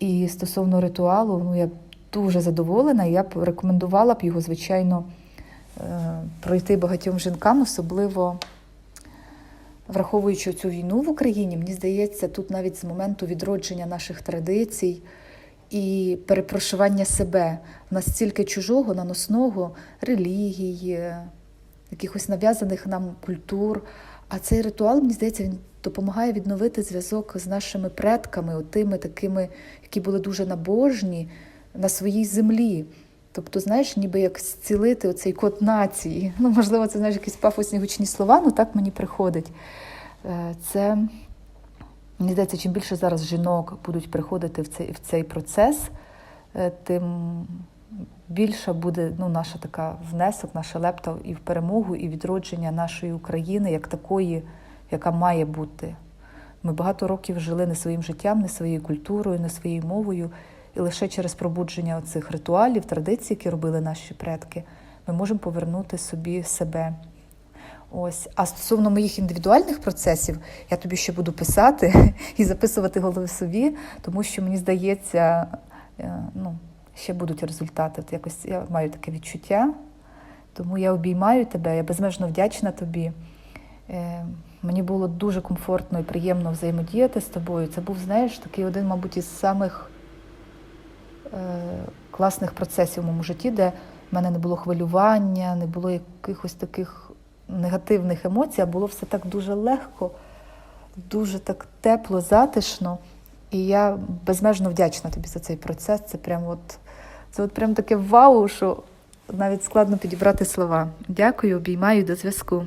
І стосовно ритуалу, ну я дуже задоволена. Я б рекомендувала б його, звичайно, е, пройти багатьом жінкам, особливо враховуючи цю війну в Україні. Мені здається, тут навіть з моменту відродження наших традицій і перепрошування себе в нас стільки чужого, наносного, релігії, якихось нав'язаних нам культур. А цей ритуал, мені здається, він допомагає відновити зв'язок з нашими предками, от тими такими, які були дуже набожні на своїй землі. Тобто, знаєш, ніби як зцілити оцей код нації. Ну, можливо, це знаєш якісь пафосні гучні слова, але так мені приходить. Е, Це мені здається, чим більше зараз жінок будуть приходити в цей, в цей процес, е, тим більша буде ну, наша така внесок, наша лепта і в перемогу, і відродження нашої України як такої, яка має бути. Ми багато років жили не своїм життям, не своєю культурою, не своєю мовою. І лише через пробудження цих ритуалів, традицій, які робили наші предки, ми можемо повернути собі себе. Ось. А стосовно моїх індивідуальних процесів, я тобі ще буду писати і записувати голови собі, тому що мені здається, е, ну, ще будуть результати. От якось я маю таке відчуття. Тому я обіймаю тебе, я безмежно вдячна тобі. Е, Мені було дуже комфортно і приємно взаємодіяти з тобою. Це був, знаєш, такий один, мабуть, із самих е, класних процесів в моєму житті, де в мене не було хвилювання, не було якихось таких негативних емоцій, а було все так дуже легко, дуже так тепло, затишно. І я безмежно вдячна тобі за цей процес. Це прям от, це от прям таке вау, що навіть складно підібрати слова. Дякую, обіймаю до зв'язку.